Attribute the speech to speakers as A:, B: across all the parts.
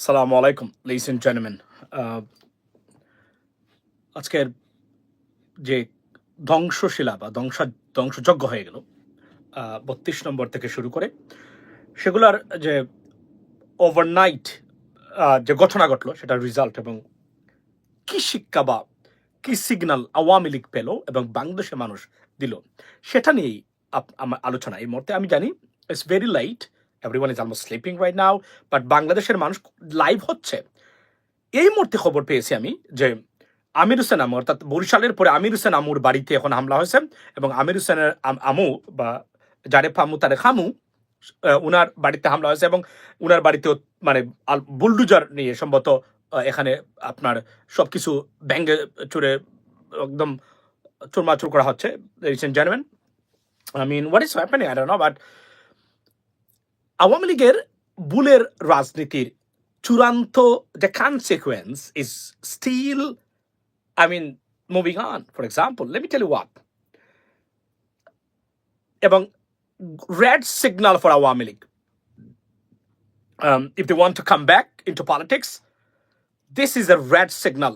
A: সালামু আলাইকুম লিস and gentleman আজকের যে ধ্বংসশিলা বা ধ্বংস, ধ্বংসযজ্ঞ হয়ে গেল বত্রিশ নম্বর থেকে শুরু করে, সেগুলোর যে ওভারনাইট যে ঘটনা ঘটলো, সেটার রেজাল্ট এবং কি শিক্ষা বা কি সিগন্যাল আওয়ামী লীগ পেল এবং বাংলাদেশের মানুষ দিল, সেটা নিয়েই আলোচনা। এই মুহূর্তে আমি জানি it's very late everyone is almost sleeping right now but বাংলাদেশের মানুষ লাইভ হচ্ছে। এই মুহূর্তে খবর পেয়েছি আমি যে আমির হোসেন আমু অর্থাৎ বরিশালের পরে আমির হোসেন আমুর বাড়িতে এখন হামলা হয়েছে এবং আমির হোসেনের আম- বা জারেফ আমু তারে খামু উনার বাড়িতে হামলা হয়েছে এবং উনার বাড়িতেও মানে বুলডুজার নিয়ে সম্ভবত এখানে আপনার সবকিছু ব্যাঙ্গে চুরে একদম চুরমাচুর করা হচ্ছে। Recent gentleman I mean what is happening I don't know but Awami লীগের বুলের রাজনীতির চূড়ান্ত যে consequence is still I mean moving on for example let me tell you what এবং red signal for Awami League. Um, if they want to come back into politics, this is a red signal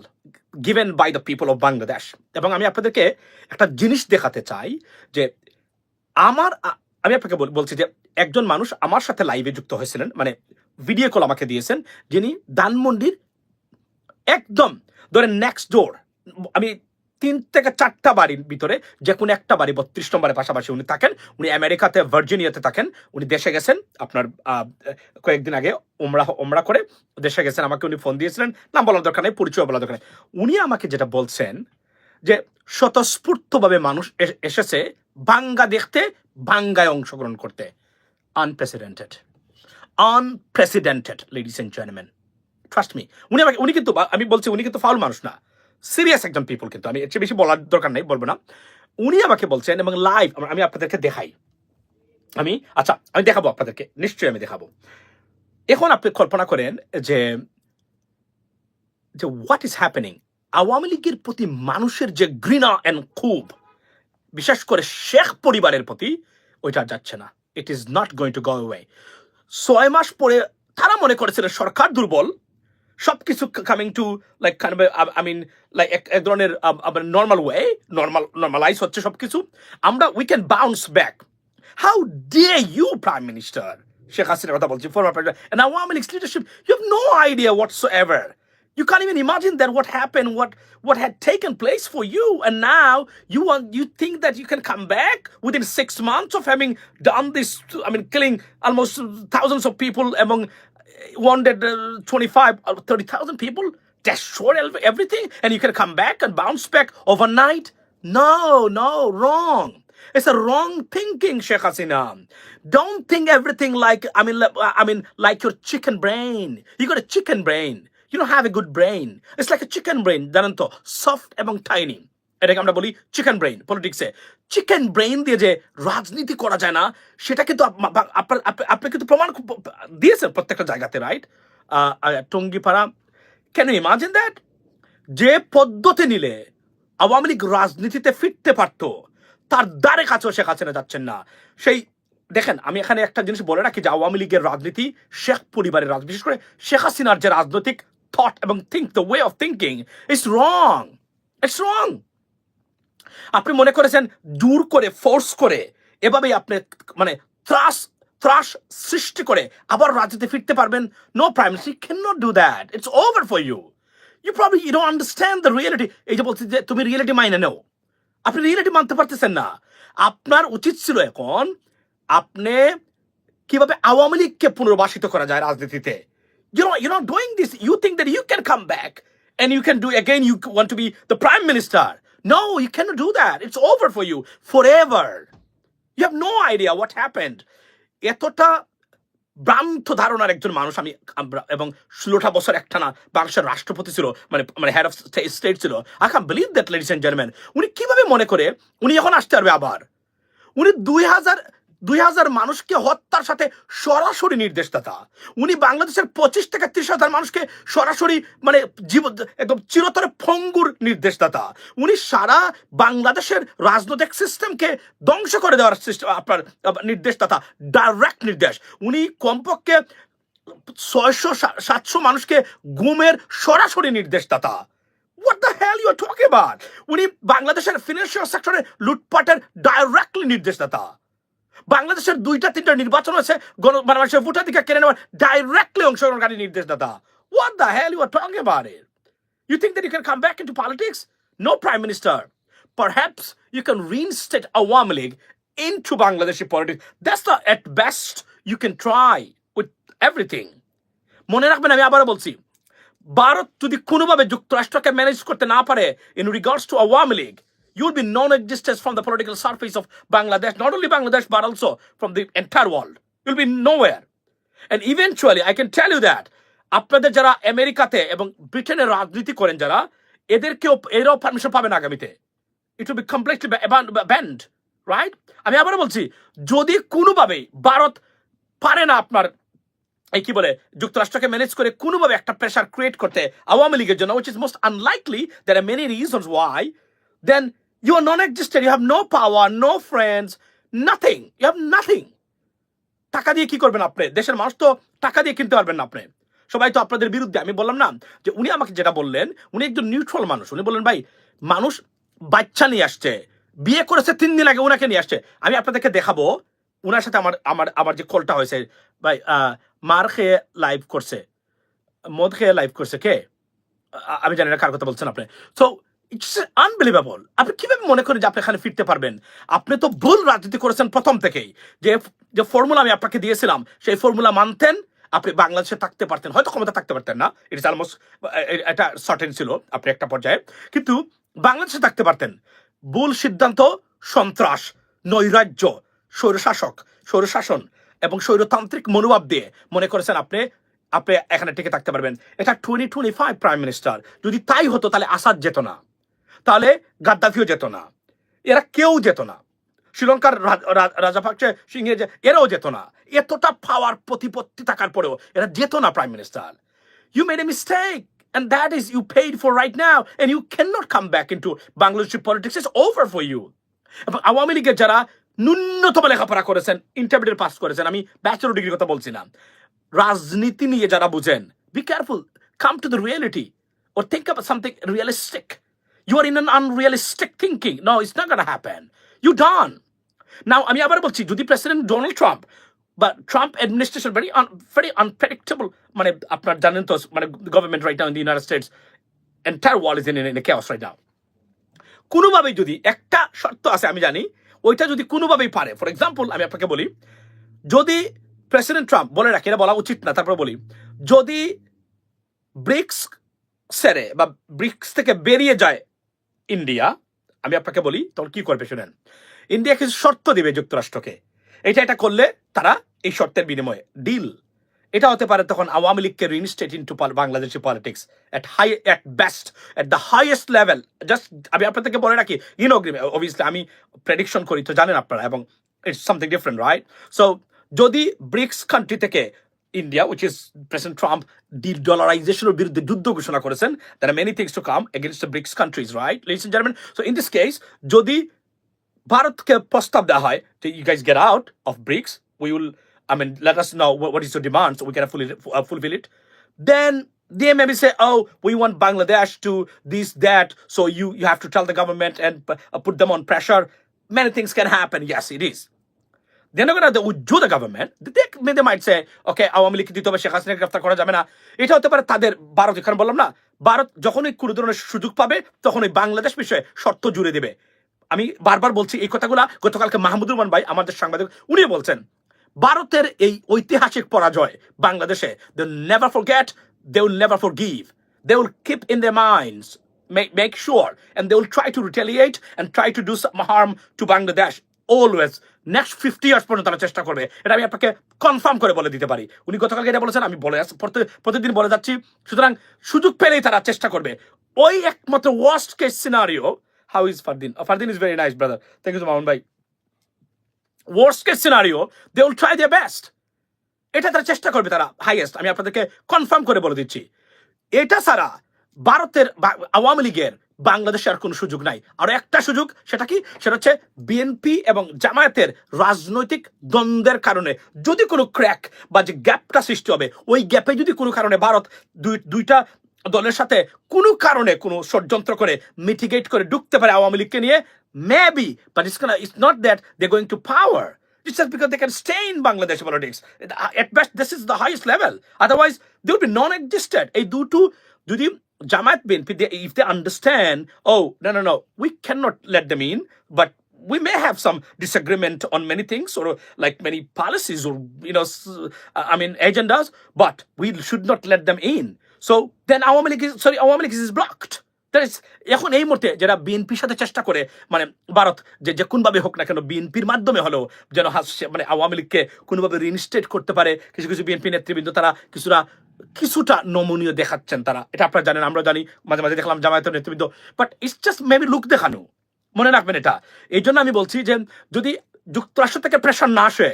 A: given by the people of Bangladesh. এবং আমি আপনাদেরকে একটা জিনিস দেখাতে চাই যে আমার আ- আমি আপনাকে বল- বলছি যে একজন মানুষ আমার সাথে লাইভে যুক্ত হয়েছিলেন মানে ভিডিও কল আমাকে দিয়েছেন, যিনি ধানমন্ডির একদম ধরেন নেক্সট ডোর আমি তিন থেকে চারটা বাড়ির ভিতরে যে কোনো একটা বাড়ি, বত্রিশ নম্বরের পাশাপাশি উনি থাকেন, উনি আমেরিকাতে, ভার্জিনিয়াতে থাকেন, উনি দেশে গেছেন, আপনার কয়েকদিন আগে ওমরা ওমরা করে দেশে গেছেন, আমাকে উনি ফোন দিয়েছিলেন, নাম বলার দরকার নেই, পরিচয় বলার দরকার নেই। উনি আমাকে যেটা বলছেন যে স্বতঃস্ফূর্তভাবে মানুষ এসেছে বাঙ্গা দেখতে, বাঙ্গায় অংশগ্রহণ করতে। Unprecedented unprecedented ladies and gentleman trust me উনি আমাকে উনি কিন্তু আমি বলছি, উনি কিন্তু ফাউল মানুষ না। সিরিয়াস একজন পিপল কিন্তু। আমি এর বেশি বলার দরকার নেই, বলব না। উনি আমাকে বলছেন এবং লাইভ আমি আপনাদেরকে দেখাই। আমি আচ্ছা আমি দেখাবো আপনাদেরকে। নিশ্চয়ই আমি দেখাবো। এখন আপনি কল্পনা করেন যে যে হোয়াট ইজ হ্যাপেনিং আওয়ামী লীগের প্রতি মানুষের যে ঘৃণা অ্যান্ড খুব বিশেষ করে শেখ পরিবারের প্রতি, ওইটা যাচ্ছে না। It is not going to go way ছয় মাস পরে তারা মনে করেছিল সরকার দুর্বল সব কিছু coming to like I mean like এক ধরনের নর্মাল ওয়ে নর্মাল নর্মালাইজ হচ্ছে সবকিছু। আমরা we can bounce back how dare you prime minister Sheikh হাসিনার কথা বলছি former president and Awami League's leadership, you have no idea whatsoever you can't even imagine that what happened what what had taken place for you. And now you want you think that you can come back within six months of having done this i mean killing almost thousands of people among wounded uh, 25 or 30,000 people destroy ev- everything and you can come back and bounce back overnight? No no wrong. It's a wrong thinking Sheikh Hasina. Don't think everything like I mean I mean like your chicken brain. You got a chicken brain you don't have a good brain. It's like a chicken brain, জানেন তো? Soft এবং tiny. এটাকে আমরা বলি chicken brain পলিটিক্সে chicken brain দিয়ে যে রাজনীতি করা যায় না সেটা কিন্তু আপনি কিন্তু প্রমাণ দিয়েছেন প্রত্যেকটা জায়গাতে রাইট টঙ্গিপাড়া। কেন ইমাজিন দ্যাট যে পদ্ধতি নিলে আওয়ামী লীগ রাজনীতিতে ফিরতে পারত, তার দ্বারে কাছেও শেখ হাসিনা যাচ্ছেন না। সেই, দেখেন, আমি এখানে একটা জিনিস বলে রাখি যে আওয়ামী লীগের রাজনীতি শেখ পরিবারের রাজনীতি। বিশেষ করে শেখ হাসিনার যে রাজনৈতিক থট এবং think the way of thinking it's wrong it's wrong আপনি মনে করেছেন জোর করে ফোর্স করে, এভাবেই আপনি মানে ত্রাস ত্রাস সৃষ্টি করে আবার রাজনীতি ফিরতে পারবেন। No prime minister can not do that it's over for you you probably you don't understand the reality এই যে বলছি যে তুমি রিয়েলিটি মাইনে নেও। আপনি রিয়েলিটি মানতে পারতেছেন না। আপনার উচিত ছিল এখন আপনি কীভাবে আওয়ামী লীগকে পুনর্বাসিত করা যায় রাজনীতিতে। You know you're not doing this you think that you can come back and you can do again you want to be the prime minister no you cannot do that it's over for you forever you have no idea what happened এতটা ভ্রান্ত ধারণার একজন মানুষ আমি এবং ষোলোটা বছর একটানা বাংলাদেশের রাষ্ট্রপতি ছিল মানে মানে হেড অফ স্টেট ছিল I can believe that ladies and gentleman উনি কীভাবে মনে করে উনি এখন আসতে পারবে আবার উনি দুই হাজার দুই হাজার মানুষকে হত্যার সাথে সরাসরি নির্দেশদাতা। উনি বাংলাদেশের পঁচিশ থেকে ত্রিশ হাজার মানুষকে সরাসরি মানে জীব, একদম চিরতরে ফঙ্গুর নির্দেশদাতা। উনি সারা বাংলাদেশের রাজনৈতিক সিস্টেমকে ধ্বংস করে দেওয়ার সিস্টেম আপনার নির্দেশদাতা ডাইরেক্ট নির্দেশ। উনি কমপক্ষে ছয়শো সাতশো মানুষকে গুমের সরাসরি নির্দেশদাতা। What the hell you talking about উনি বাংলাদেশের ফিনান্সিয়াল সেক্টরে লুটপাটের ডাইরেক্টলি নির্দেশদাতা। বাংলাদেশের দুইটা তিনটা নির্বাচন আছে মানে মানুষের ভোটাধিকার কেড়ে নেওয়ার ডাইরেক্টলি অংশগ্রহণকারী নির্দেশদাতা what the hell you are talking about it You think that you can come back into politics? No, Prime Minister. Perhaps you can reinstate Awami League into Bangladeshi politics. That's the at best you can try with everything. মনে রাখবেন আমি আবারও বলছি ভারত যদি কোনোভাবে যুক্তরাষ্ট্রকে manage করতে না পারে in regards to Awami League you'll be non-existent from the political surface of Bangladesh, not only Bangladesh, but also from the entire world. You'll be nowhere. And eventually, I can tell you that আপনাদের যারা আমেরিকাতে এবং ব্রিটেনের রাজনীতি করেন যারা এদেরকেও এরাও পারমিশন পাবেন আগামীতে it will be completely banned right আমি আবারও বলছি যদি কোনোভাবেই ভারত পারে না আপনার এই কি বলে যুক্তরাষ্ট্রকে ম্যানেজ করে কোনোভাবে একটা প্রেশার ক্রিয়েট করতে আওয়ামী লীগের জন্য which is most unlikely there are many reasons why then you are non existed you have no power no friends nothing you have nothing টাকা দিয়ে কি করবেন আপনি? দেশের মানুষ তো টাকা দিয়ে কিনতে পারবেন না আপনি। সবাই তো আপনাদের বিরুদ্ধে। আমি বললাম না যে উনি আমাকে যেটা বললেন, উনি একজন নিউট্রাল মানুষ। উনি বললেন, ভাই, মানুষ বাচ্চা নিয়ে আসছে। বিয়ে করেছে তিন দিন আগে ওনাকে নিয়ে আসছে। আমি আপনাদেরকে দেখাবো। ওনার সাথে আমার আমার আমার যে কলটা হয়েছে, ভাই মার খেয়ে লাইভ করছে। মদ খেয়ে লাইভ করছে কে? আমি জানি না কার কথা বলছেন আপনি। সো ইটস আনবিলিভেবল আপনি কীভাবে মনে করেন যে আপনি এখানে ফিরতে পারবেন? আপনি তো ভুল রাজনীতি করেছেন প্রথম থেকেই। যে যে ফর্মুলা আমি আপনাকে দিয়েছিলাম, সেই ফর্মুলা মানতেন, আপনি বাংলাদেশে থাকতে পারতেন, হয়তো ক্ষমতা থাকতে পারতেন না। ইটস অলমোস্ট এটা সার্টেন ছিল আপনি একটা পর্যায়ে। কিন্তু বাংলাদেশে থাকতে পারতেন। ভুল সিদ্ধান্ত, সন্ত্রাস, নৈরাজ্য, স্বৈরশাসক, স্বৈরশাসন এবং স্বৈরতান্ত্রিক মনোভাব দিয়ে মনে করেছেন আপনি আপনি এখানে টিকে থাকতে পারবেন। এটা twenty twenty five prime minister যদি তাই হতো তাহলে আসাদ যেত না। তাহলে গাদ্দাফিও যেত না। এরা কেউ যেত না। শ্রীলঙ্কার রা- রা- রাজাপাকসে সিংহে যে এরাও যেত না। এতটা পাওয়ার প্রতিপত্তি থাকার পরেও এরা যেত না prime minister you made a mistake and that is you paid for right now, and you cannot come back into Bangladeshi politics. It's over for you. এবং আওয়ামী লীগের যারা ন্যূনতম লেখাপড়া করেছেন ইন্টারমিডিয়েট পাস করেছেন, আমি ব্যাচেলর ডিগ্রির কথা বলছি না রাজনীতি নিয়ে যারা বুঝেন be careful come to the reality or think about something realistic. You are in an unrealistic thinking. No, it's not going to happen. You done. Now, আমি আবার বলছি যদি প্রেসিডেন্ট ডোনাল্ড ট্রাম্প বা Trump administration very very unpredictable মানে আপনার জানেন তো মানে government right now in the United States entire world is in in chaos right now কোনোভাবেই যদি একটা শর্ত আছে আমি জানি ওইটা যদি কোনোভাবেই পারে ফর এক্সাম্পল আমি আপনাকে বলি যদি প্রেসিডেন্ট ট্রাম্প বলে রাখি এটা বলা উচিত না তারপর বলি যদি ব্রিক্স সেরে বা ব্রিক্স থেকে বেরিয়ে যায় ইন্ডিয়া, আমি আপনাকে বলি, তখন কি করবে শুনেন? ইন্ডিয়া কিছু শর্ত দিবে যুক্তরাষ্ট্রকে। এটা এটা করলে তারা এই শর্তের বিনিময়ে ডিল এটা হতে পারে তখন আওয়ামী লীগকে reinstate into Bangladeshi politics at high at best at the highest level just আমি আপনাদেরকে বলে রাখি ইন অবভিয়াসলি আমি প্রেডিকশন করি, তো জানেন আপনারা, এবং it's something different right so যদি ব্রিক্স কান্ট্রি থেকে India which is president Trump D ডলারাইজেশনের বিরুদ্ধে যুদ্ধ ঘোষণা করেছেন there are many things to come against the BRICS countries right ladies and gentleman so in this case যদি ভারতকে প্রস্তাব দেওয়া হয় যে you guys get out of BRICS we will I mean, let us know what, what is your demand so we can fully, uh, fulfill it. Then they maybe say, oh, we want Bangladesh to this, that. So you, you have to tell the government and uh, put them on pressure. Many things can happen. Yes, it is. They're not going to withdraw the government. They, they might say, okay, Awami League দিতে হবে শেখ হাসিনাকে গ্রেফতার করা যাবে না এটা হতে পারে তাদের ভারত এখানে বললাম না ভারত যখনই কোনো ধরনের সুযোগ পাবে তখন ওই বাংলাদেশ বিষয়ে শর্ত জুড়ে দেবে আমি বারবার বলছি এই কথাগুলা গতকালকে মাহমুদুর রহমান ভাই আমাদের সাংবাদিক উনি বলছেন ভারতের এই ঐতিহাসিক পরাজয় বাংলাদেশে they never forget they will never forgive they will keep in the minds make, make sure and they will try to retaliate and try to do some harm to Bangladesh always next fifty years পর্যন্ত তারা চেষ্টা করবে। এটা আমি আপনাকে confirm করে বলে দিতে পারি। উনি গতকালকে এটা বলেছেন, আমি বলে প্রতিদিন বলে যাচ্ছি। সুতরাং সুযোগ পেলেই তারা চেষ্টা করবে। ওই একমাত্র worst case scenario how is Fardin Fardin is very nice brother thank you Mamun ভাই worst case scenario they will try the best এটা তারা চেষ্টা করবে তারা হাইয়েস্ট আমি আপনাদেরকে কনফার্ম করে বলে দিচ্ছি। এটা ছাড়া ভারতের আওয়ামী লীগের বাংলাদেশে আর কোনো সুযোগ নাই। আর একটা সুযোগ, সেটা কি? সেটা হচ্ছে বিএনপি এবং জামায়াতের রাজনৈতিক দ্বন্দ্বের কারণে যদি কোনো ক্র্যাক বা যে গ্যাপটা সৃষ্টি হবে, ওই গ্যাপে যদি কোনো কারণে ভারত দুই, দুইটা দলের সাথে কোনো কারণে কোনো ষড়যন্ত্র করে মিটিগেট করে ঢুকতে পারে আওয়ামী লীগকে নিয়ে maybe but it's it's not that they going to power যদি Jamaat bin, if they understand, oh, no, no, no, we cannot let them in, but we may have some disagreement on many things or like many policies or, you know, I mean, agendas, but we should not let them in. So then our Malik, is, sorry, our Malik is blocked. এখন এই মুহূর্তে যারা বিএনপির সাথে চেষ্টা করে মানে ভারত, যে যে কোনভাবে হোক না কেন বিএনপির মাধ্যমে হলেও যেন মানে আওয়ামী লীগকে কোনোভাবে রিনস্টেট করতে পারে, কিছু কিছু বিএনপি নেতৃবৃন্দ তারা কিছুটা কিছুটা নমনীয় দেখাচ্ছেন তারা। এটা আপনারা জানেন, আমরা জানি, মাঝে মাঝে দেখলাম জামায়াতের নেতৃবৃন্দ। But it's just maybe look দেখানো। মনে রাখবেন এটা। এই জন্য আমি বলছি যে যদি যুক্তরাষ্ট্র থেকে প্রেশার না আসে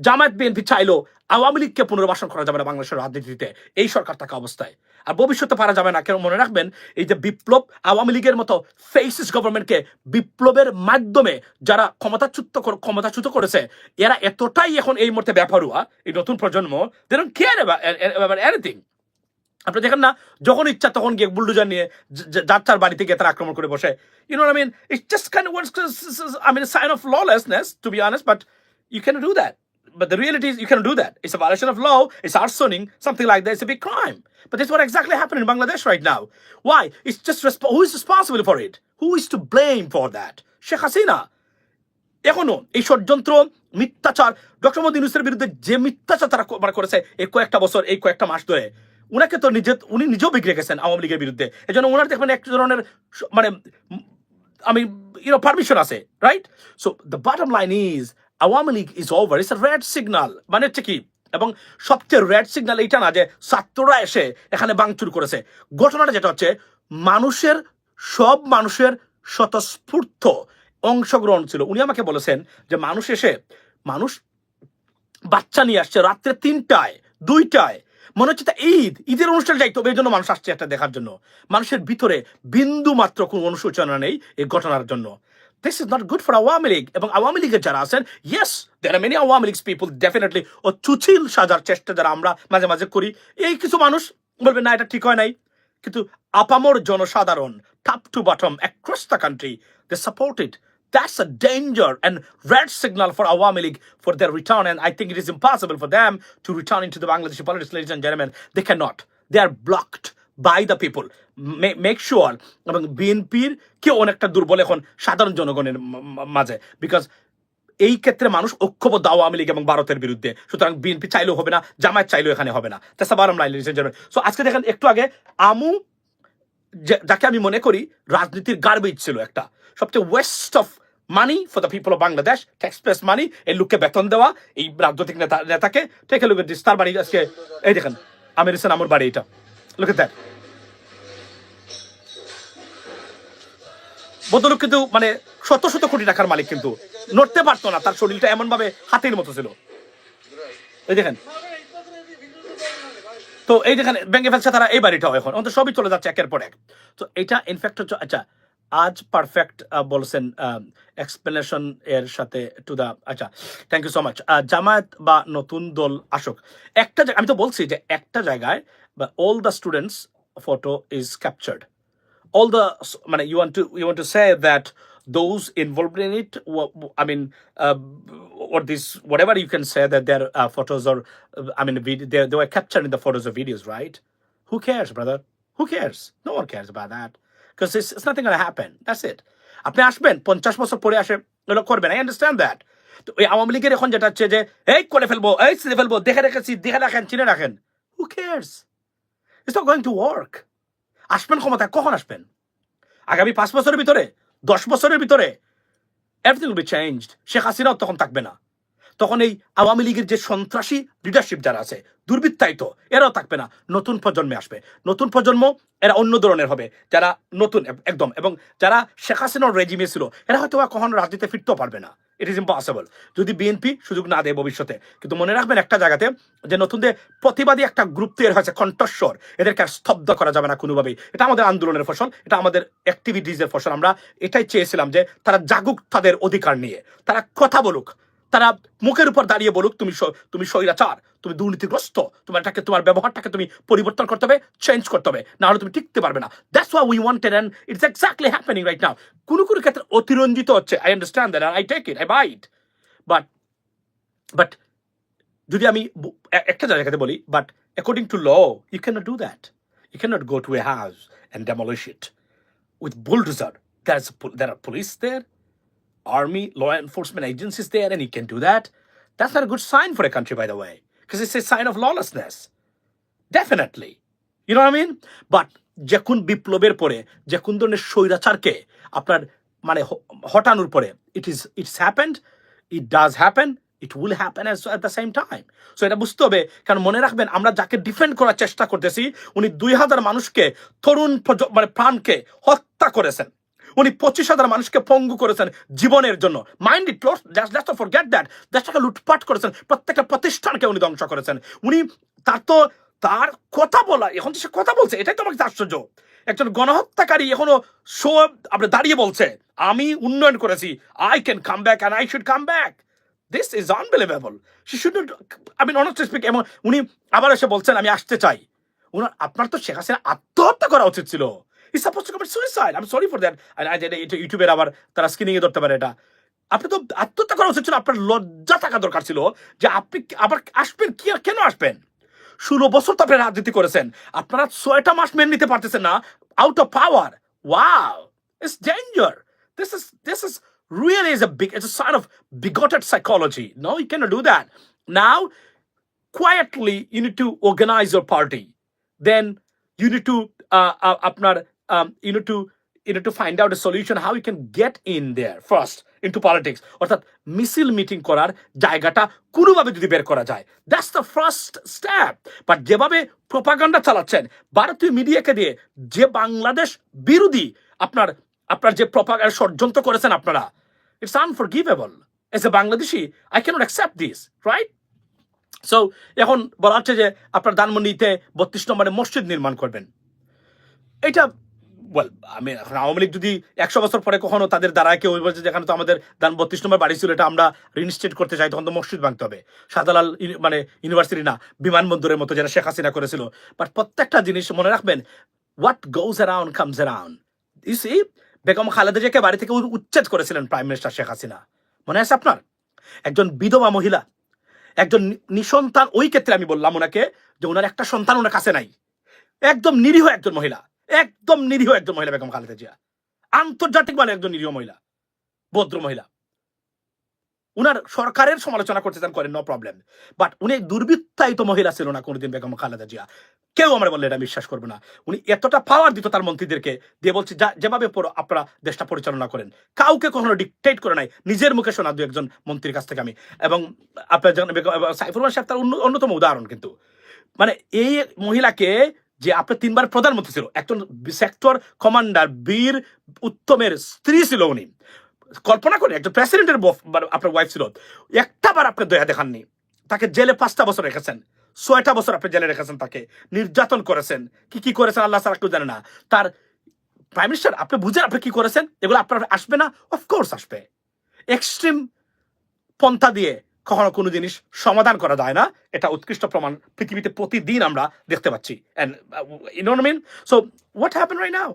A: জামায়াত বিএনপি চাইলেও আওয়ামী লীগকে পুনর্বাসন করা যাবে না বাংলাদেশের রাজনীতিতে। এই সরকার থাকা অবস্থায়। আর ভবিষ্যতে পারা যাবে না। কেন মনে রাখবেন, এই যে বিপ্লব আওয়ামী লীগের মতো ফেসিস গভর্নমেন্টকে বিপ্লবের মাধ্যমে যারা ক্ষমতাচ্যুত ক্ষমতাচ্যুত করেছে, এরা এতটাই এখন এই মুহূর্তে ব্যাপারুয়া, এই নতুন প্রজন্ম they don't care about anything আপনি দেখেন না, যখন ইচ্ছা তখন গিয়ে বুলডোজার নিয়ে য- য- যার তার বাড়িতে গিয়ে তারা আক্রমণ করে বসে। You know I mean it's just kind I mean sign of lawlessness to be honest but you cannot do that. But the reality is you cannot do that. It's a violation of law. It's arsoning, something like that. It's a big crime. But that's what exactly happened in Bangladesh right now. Why? It's just resp- who is responsible for it? Who is to blame for that? Sheikh Hasina. এখনও এই ষড়যন্ত্র মিথ্যাচার doctor Modi ইউনুসের বিরুদ্ধে যে মিথ্যাচার তারা মানে করেছে এই কয়েকটা বছর এই কয়েকটা মাস ধরে উনাকে তো নিজে উনি নিজেও বিগড়ে গেছেন আওয়ামী লীগের বিরুদ্ধে এই জন্য ওনার দেখবেন এক ধরনের মানে you know, permission আছে right? So the bottom line is Awami League is over. It's a signal মানে হচ্ছে কি? এবং সবচেয়ে রেড সিগনাল এইটা না যে ছাত্ররা এসে এখানে বাংচুর করেছে। ঘটনাটা যেটা হচ্ছে, মানুষের, সব মানুষের স্বতঃস্ফূর্ত অংশগ্রহণ ছিল। উনি আমাকে বলেছেন যে মানুষ এসে, মানুষ বাচ্চা নিয়ে আসছে রাত্রে তিনটায়, দুইটায়। মনে হচ্ছে তা ঈদ, ঈদের অনুষ্ঠান যাইতো এই জন্য মানুষ আসছে একটা দেখার জন্য। মানুষের ভিতরে বিন্দু মাত্র কোনো অনুশোচনা নেই এই ঘটনার জন্য। This is not good for Awami League এবং আওয়ামী লীগের যারা আছেন yes there are many Awami League's people definitely ও চুচিল সাজার চেষ্টা যারা আমরা মাঝে মাঝে করি এই কিছু মানুষ বলবে না এটা ঠিক হয় নাই কিন্তু আপামর জনসাধারণ top to bottom across the country they supported That's a danger and red signal for Awami League for their return. And I think it is impossible for them to return into the Bangladeshi politics, ladies and gentlemen. They cannot. They are blocked by the people make sure এবং বিএনপির কে অনেকটা দুর্বল এখন সাধারণ জনগণের মাঝে। Because এই ক্ষেত্রে মানুষ ঐক্যবদ্ধ আওয়ামী লীগ এবং ভারতের বিরুদ্ধে। সুতরাং বিএনপি চাইলেও হবে না, জামায়াত চাইলেও এখানে হবে না। আ বারম লাইন সো আজকে দেখেন, একটু আগে আমু যাকে আমি মনে করি, রাজনীতির গার্বেজ ছিল একটা। সবচেয়ে waste of money for the people of Bangladesh tax payers money এই লোককে বেতন দেওয়া, এই রাজনৈতিক নেতা, নেতাকে টেকে লোকের দিস তার বাড়ি আজকে, এই দেখেন, আমির হোসেন আমার বাড়ি এটা। লোকে দেখ ভদ্রলোক কিন্তু মানে শত শত কোটি টাকার মালিক কিন্তু। নড়তে পারতো না, তার শরীরটা এমন ভাবে হাতের মতো ছিল। এই দেখেন। তো এই যেখানে ভেঙে ফেলছে তারা এই বাড়িটাও এখন। অন্তত সবই চলে যাচ্ছে একের পর এক। তো এটা ইনফ্যাক্ট হচ্ছে আচ্ছা আজ পারফেক্ট বলছেন এক্সপ্লেনেশন এর সাথে টু দা আচ্ছা thank you so much Jamaat বা নতুন দল আসুক। একটা আমি তো বলছি যে একটা জায়গায় বা all the students photo is captured all the I mean, you want to you want to say that those involved in it wa- i mean uh, or this whatever you can say that their uh, photos or uh, i mean vid- they, they were captured in the photos or videos right who cares brother who cares no one cares about that because it's, it's nothing gonna happen that's it আপনি আসবেন পঞ্চাশ বছর পরে আসে এগুলো করবেন I understand that তো এই আওয়ামী লীগের এখন যেটা হচ্ছে যে এই করে ফেলবো এই ছিঁড়ে ফেলবো দেখে রেখেছি দেখে রাখেন চিনে রাখেন who cares it's not going to work আসবেন ক্ষমতা কখন আসবেন? আগামী পাঁচ বছরের ভিতরে, দশ বছরের ভিতরে everything will be changed Sheikh হাসিনাও তখন থাকবে না। তখন এই আওয়ামী লীগের যে সন্ত্রাসী লিডারশিপ যারা আছে, দুর্বৃত্তায়িত, এরাও থাকবে না, নতুন প্রজন্মে আসবে। নতুন প্রজন্ম, এরা অন্য ধরনের হবে, যারা নতুন একদম, এবং যারা শেখ হাসিনার রেজিমে ছিল, এরা হয়তো কখনো রাজনীতিতে ফিরতেও পারবে না। ইট ইজ ইম্পসিবল যদি বিএনপি সুযোগ না দেয় ভবিষ্যতে, কিন্তু মনে রাখবেন একটা জায়গাতে, যে নতুনদের প্রতিবাদী একটা গ্রুপ তৈরি হয়েছে, কণ্ঠস্বর, এদেরকে আর স্তব্ধ করা যাবে না কোনোভাবেই। এটা আমাদের আন্দোলনের ফসল, এটা আমাদের অ্যাক্টিভিটিজের ফসল। আমরা এটাই চেয়েছিলাম যে, তারা জাগুক তাদের অধিকার নিয়ে, তারা কথা বলুক তারা মুখের উপর দাঁড়িয়ে বলুক, তুমি তুমি স্বৈরাচার, তুমি দুর্নীতিগ্রস্ত, তোমার এটাকে, তোমার ব্যবহারটাকে তুমি পরিবর্তন করতে হবে চেঞ্জ করতে হবে না হলে তুমি টিকতে পারবে না। That's why we wanted and it's exactly happening right now কোনো কোনো ক্ষেত্রে অতিরঞ্জিত হচ্ছে I understand that I take it I buy it but but যদি আমি একটা জায়গাতে বলি but according to law you can not do that you can not go to a house and demolish it with bulldozer there is there are police there army, law enforcement agencies there, and he can do that. That's not a good sign for a country, by the way, because it's a sign of lawlessness. Definitely. You know what I mean? But যখন বিপ্লবের পরে যে কোন ধরনের স্বৈরাচারকে আপনার মানে হটানোর পরে it is it's happened it does happen it will happen as at the same time so এটা বুঝতে হবে কারণ মনে রাখবেন আমরা যাকে ডিফেন্ড করার চেষ্টা করতেছি উনি দুই হাজার মানুষকে তরুণ মানে প্রাণকে হত্যা করেছেন উনি পঁচিশ হাজার মানুষকে পঙ্গু করেছেন জীবনের জন্য। Mind it just forget that দেশটাকে লুটপাট করেছেন, প্রত্যেকটা প্রতিষ্ঠানকে উনি ধ্বংস করেছেন। উনি তার তো, তার কথা বলা, এখন তো সে কথা বলছে, এটাই তো আমাকে আশ্চর্য। একজন গণহত্যাকারী এখনও শো, আপনি দাঁড়িয়ে বলছে, আমি উন্নয়ন করেছি I can come back and I should come back this is unbelievable she should honest speak এবং উনি আবার এসে বলছেন, আমি আসতে চাই। উনার, আপনার তো শেখ হাসিনা আত্মহত্যা করা উচিত ছিল। I suppose to commit suicide I sorry for that ইউটিউবের আবার তারা স্ক্রিনিং এ ধরতে পারে এটা। আপনি তো আত্মহত্যা করা উচিত ছিল আপনার লজ্জা থাকা দরকার ছিল যে আপনি আবার আসবেন কি আর কেন আসবেন? ষোলো বছর তো আপনি রাজনীতি করেছেন। আপনারা ছয়টা মাস মেনে নিতে পারতেছেন না। Out of power wow it's danger this is this is really is a big it's a sign of bigoted psychology. No you cannot do that. Now quietly you need to organize your party. Then you need to uh, uh, um, you need to you need to find out a solution how you can get in there first into politics. অর্থাৎ মিছিল meeting করার জায়গাটা কোনোভাবে যদি বের করা যায় that's the first step but যেভাবে প্রপাগান্ডা চালাচ্ছেন ভারতীয় মিডিয়াকে দিয়ে যে বাংলাদেশ বিরোধী আপনার আপনার যে প্রপাগান্ডা ষড়যন্ত্র করেছেন আপনারা it's unforgivable as a Bangladeshi I cannot accept this right so এখন বলা হচ্ছে যে আপনার ধানমন্ডিতে বত্রিশ নম্বরে মসজিদ নির্মাণ করবেন। এটা ওয়েল আমি এখন আওয়ামী লীগ যদি একশো বছর পরে কখনো তাদের দ্বারা কেউ বলছে যেখানে তো আমাদের দান বত্রিশ নম্বর বাড়ি ছিল, এটা আমরা রিনস্টেট করতে চাই, তখন তো মসজিদ ভাঙতে হবে। ইউনি- মানে ইউনিভার্সিটি না, বিমানবন্দরের মতো যেটা শেখ হাসিনা করেছিল। বাট প্রত্যেকটা জিনিস মনে রাখবেন what goes around comes around you see Begum Khaleda জিয়াকে বাড়ি থেকে উচ্ছেদ করেছিলেন প্রাইম মিনিস্টার শেখ হাসিনা। মনে আছে আপনার? একজন বিধবা মহিলা, একজন নিঃসন্তান, ওই ক্ষেত্রে আমি বললাম ওনাকে যে ওনার একটা সন্তান ওনার কাছে নাই। একদম নিরীহ একজন মহিলা। একদম নিরীহ একজন মহিলা বেগম খালেদা জিয়া। আন্তর্জাতিক মানে একজন নিরীহ মহিলা, ভদ্র মহিলা। উনার সরকারের সমালোচনা করতে চান করেন নো প্রবলেম বাট উনি দুর্বৃত্তায়িত মহিলা ছিল না কোনোদিন বেগম খালেদা জিয়া। কেউ আমরা বললে এটা বিশ্বাস করবে না। উনি এতটা পাওয়ার দিত তার মন্ত্রীদেরকে দিয়ে বলছে, যা, যেভাবে আপনারা দেশটা পরিচালনা করেন। কাউকে কখনো ডিকটেট করে নাই। নিজের মুখে শোনা দু একজন মন্ত্রীর কাছ থেকে আমি। এবং আপনার জানেন বেগম- সাইফুর রহমান সাহেব তার অন্যতম উদাহরণ কিন্তু। মানে এই মহিলাকে যে আপনার তিনবার প্রধানমন্ত্রী ছিল। একজন সেক্টর কমান্ডার বীর, উত্তমের স্ত্রী ছিল উনি। কল্পনা করেন, একজন প্রেসিডেন্টের আপনার ওয়াইফ ছিল। একটা বার আপনি দয়া দেখাননি। তাকে জেলে পাঁচটা বছর রেখেছেন। ছয়টা বছর আপনি জেলে রেখেছেন তাকে। নির্যাতন করেছেন। কি কি করেছেন আল্লাহ সারা কেউ জানে না। তার প্রাইম মিনিস্টার আপনি বুঝেন আপনি কি করেছেন? এগুলো আপনার আসবে না? অফকোর্স আসবে। এক্সট্রিম পন্থা দিয়ে কখনো কোনো জিনিস সমাধান করা যায় না। এটা উৎকৃষ্ট প্রমাণ পৃথিবীতে প্রতিদিন আমরা দেখতে পাচ্ছি। No mean so what happen now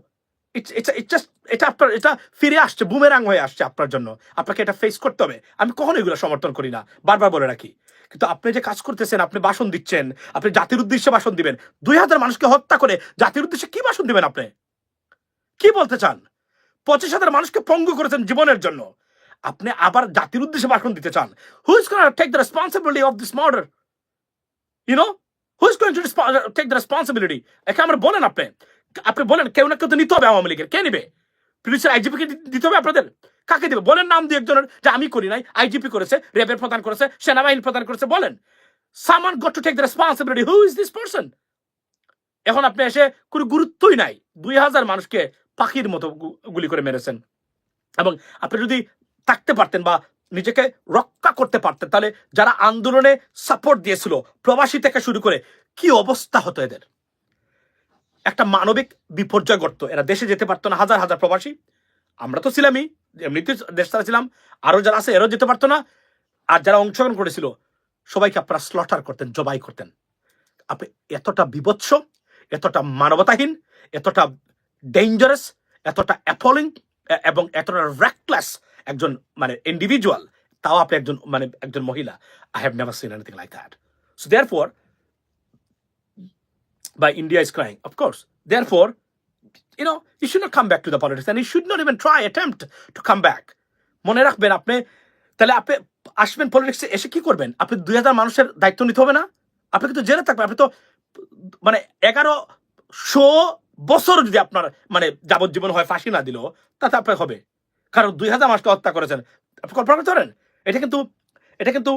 A: এটা আপনার, এটা ফিরে আসছে বুমেরাং হয়ে আসছে আপনার জন্য। আপনাকে এটা ফেস করতে হবে। আমি কখনো এগুলো সমর্থন করি না। বারবার বলে রাখি। কিন্তু আপনি যে কাজ করতেছেন, আপনি ভাষণ দিচ্ছেন, আপনি জাতির উদ্দেশ্যে ভাষণ দিবেন, দুই হাজার মানুষকে হত্যা করে জাতির উদ্দেশ্যে কি ভাষণ দিবেন আপনি? কি বলতে চান? পঁচিশ হাজার মানুষকে পঙ্গু করেছেন জীবনের জন্য। আপনি আবার জাতির উদ্দেশ্যে ভাষণ দিতে চান। Who is gonna take the responsibility of this murder you know who is to take the responsibility একে আমরা বলেন আপনি। আপনি বলেন, কেউ না কেউ তো নিতে হবে আওয়ামী লীগের। কে নিবে? পুলিশের আইজিপিকে দিতে হবে আপনাদের? কাকে দেবে? বলেন নাম দিয়ে একজনের যে আমি করি নাই আইজিপি করেছে রেবের প্রদান করেছে, সেনাবাহিনী প্রদান করেছে, বলেন। Someone got to take the responsibility who is this person এখন আপনি এসে কোনো গুরুত্বই নাই। দুই হাজার মানুষকে পাখির মতো গুলি করে মেরেছেন। এবং আপনি যদি থাকতে পারতেন বা নিজেকে রক্ষা করতে পারতেন। তাহলে যারা আন্দোলনে সাপোর্ট দিয়েছিল, প্রবাসী থেকে শুরু করে, কি অবস্থা হতো এদের? একটা মানবিক বিপর্যয় ঘটতো। এরা দেশে যেতে পারতো না, হাজার হাজার প্রবাসী। আমরা তো ছিলামই, এমনিতে দেশ ছাড়া ছিলাম। আরও যারা আছে, এরাও যেতে পারতো না। আর যারা অংশগ্রহণ করেছিল, সবাইকে আপনারা স্লটার করতেন, জবাই করতেন। আপনি এতটা বিভৎস, এতটা মানবতাহীন, এতটা ডেঞ্জারাস এতটা অ্যাপলিং এবং এতটা র্যাকলেস একজন মানে ইন্ডিভিজুয়াল তাও আপনি একজন মানে একজন মহিলা I have never seen anything like that so therefore by India is crying. Of course. Therefore, you know, you should not come back to the politics and you should not even try attempt to come back. মনে রাখবেন আপনি তাহলে আপনি আসবেন পলিটিক্সে এসে কি করবেন আপনি দুই হাজার মানুষের দায়িত্ব নিতে হবে না আপনি কিন্তু জেলে থাকবেন আপনি তো মানে এগারো শো বছর যদি আপনার মানে যাবজ্জীবন হয় ফাঁসি না দিল তাতে আপনার হবে কারণ দুই হাজার মানুষকে হত্যা করেছেন। আপনি কল্পনা করতে পারেন, এটা কিন্তু এটা কিন্তু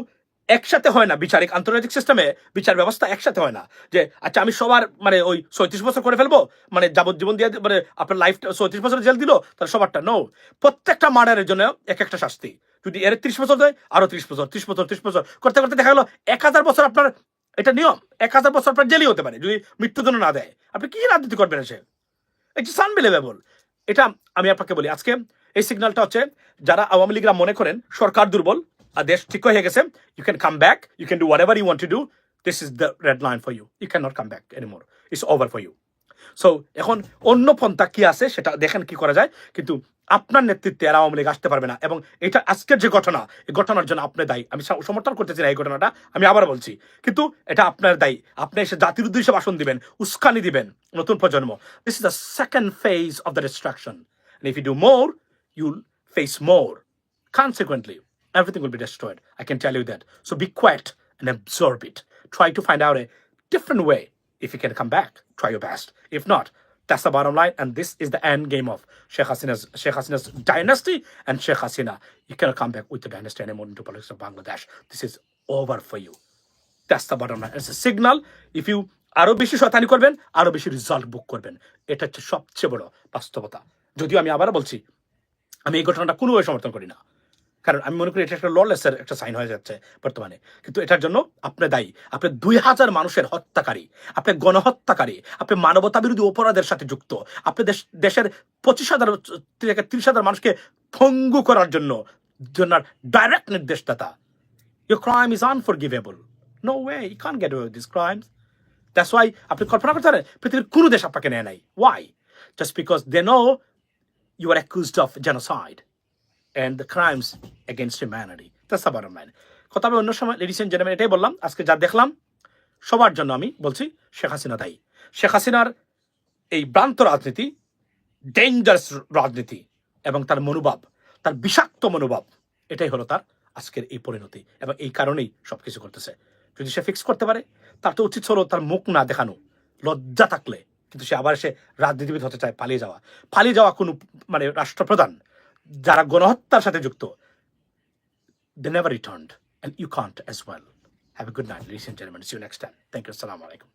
A: একসাথে হয় না বিচারিক আন্তর্জাতিক সিস্টেমে বিচার ব্যবস্থা একসাথে হয় না। যে আচ্ছা আমি সবার মানে ওই ছয়ত্রিশ বছর করে ফেলব মানে যাবজ্জীবন দিয়ে মানে আপনার লাইফ ছয়ত্রিশ বছর জেল দিল, তাহলে সবারটা নো প্রত্যেকটা মার্ডারের জন্য এক একটা শাস্তি। যদি এর ত্রিশ বছর দেয় আরও ত্রিশ বছর ত্রিশ বছর ত্রিশ বছর। করতে করতে দেখা গেলো, এক হাজার বছর আপনার, এটা নিয়ম, এক হাজার বছর আপনার জেলই হতে পারে, যদি মৃত্যুদণ্ড না দেয়। আপনি কি রাজনীতি করবেন এসে? ইটস আনবিলিভেবল এটা আমি আপনাকে বলি, আজকে এই সিগন্যালটা হচ্ছে যারা আওয়ামী লীগরা মনে করেন সরকার দুর্বল আর দেশ ঠিক হয়ে গেছে you can come back you can do whatever you want to do this is the red line for you you can not come back anymore it's over for you so এখন অন্য পন্থা কি আছে সেটা দেখেন কি করা যায় কিন্তু আপনার নেতৃত্বে আর আওয়ামী লীগ আসতে পারবে না এবং এটা আজকের যে ঘটনা এই ঘটনার জন্য আপনি দায়ী। আমি সমর্থন করতেছি না এই ঘটনাটা আমি আবার বলছি কিন্তু এটা আপনার দায়ী। আপনি এসে জাতির উদ্দেশ্যে ভাষণ দিবেন উস্কানি দিবেন নতুন প্রজন্ম। This is the second phase of the destruction And you do more, you'll face more. Consequently, everything will be destroyed. I can tell you that. So be quiet and absorb it. Try to find out a different way. If you can come back, try your best. If not, that's the bottom line. And this is the end game of Sheikh Hasina's, Sheikh Hasina's dynasty and Sheikh Hasina. You cannot come back with the dynasty anymore into politics of Bangladesh. This is over for you. That's the bottom line it's a signal if you আরো বেশি শতানি করবেন আরো বেশি result বুক করবেন এটা হচ্ছে সবচেয়ে বড় বাস্তবতা যদিও আমি আবারও বলছি আমি এই ঘটনাটা কোনোভাবে সমর্থন করি না কারণ আমি মনে করি এটা একটা ললেসের একটা সাইন হয়ে যাচ্ছে বর্তমানে কিন্তু এটার জন্য আপনি দায়ী আপনি দুই হাজার মানুষের হত্যাকারী, আপনি গণহত্যাকারী, আপনি মানবতা বিরোধী অপরাধের সাথে যুক্ত, আপনি দেশ, দেশের পঁচিশ হাজার, থেকে তিরিশ হাজার মানুষকে ভঙ্গু করার জন্য ডাইরেক্ট নির্দেশদাতা Your crime is. No way. You can't get away with these crimes. That's why আপনি কল্পনা করতে পারেন, পৃথিবীর কোনো দেশ আপনাকে নেয় নাই why just because they know you are accused of genocide and the crimes against humanity that's the bottom line কথা অন্য সময় লেডিস এন্ড জেন্টলম্যান এটাই বললাম। আজকে যা দেখলাম, সবার জন্য আমি বলছি, শেখ হাসিনা দায়ী। শেখ হাসিনার এই ভ্রান্ত রাজনীতি ডেঞ্জারাস রাজনীতি এবং তার মনোভাব, তার বিষাক্ত মনোভাব, এটাই হলো তার আজকের এই পরিণতি এবং এই কারণেই সবকিছু করতেছে যদি সে ফিক্স করতে পারে, তার তো উচিত হলো তার মুখ না দেখানো, লজ্জা থাকলে কিন্তু সে আবার সে রাজনীতিবিদ হতে চায়, পালিয়ে যাওয়া। পালিয়ে যাওয়া কোনো মানে রাষ্ট্রপ্রধান যারা গণহত্যার সাথে যুক্ত they never return and you can't as well have a good night listen gentleman see you next time thank you আসসালামু আলাইকুম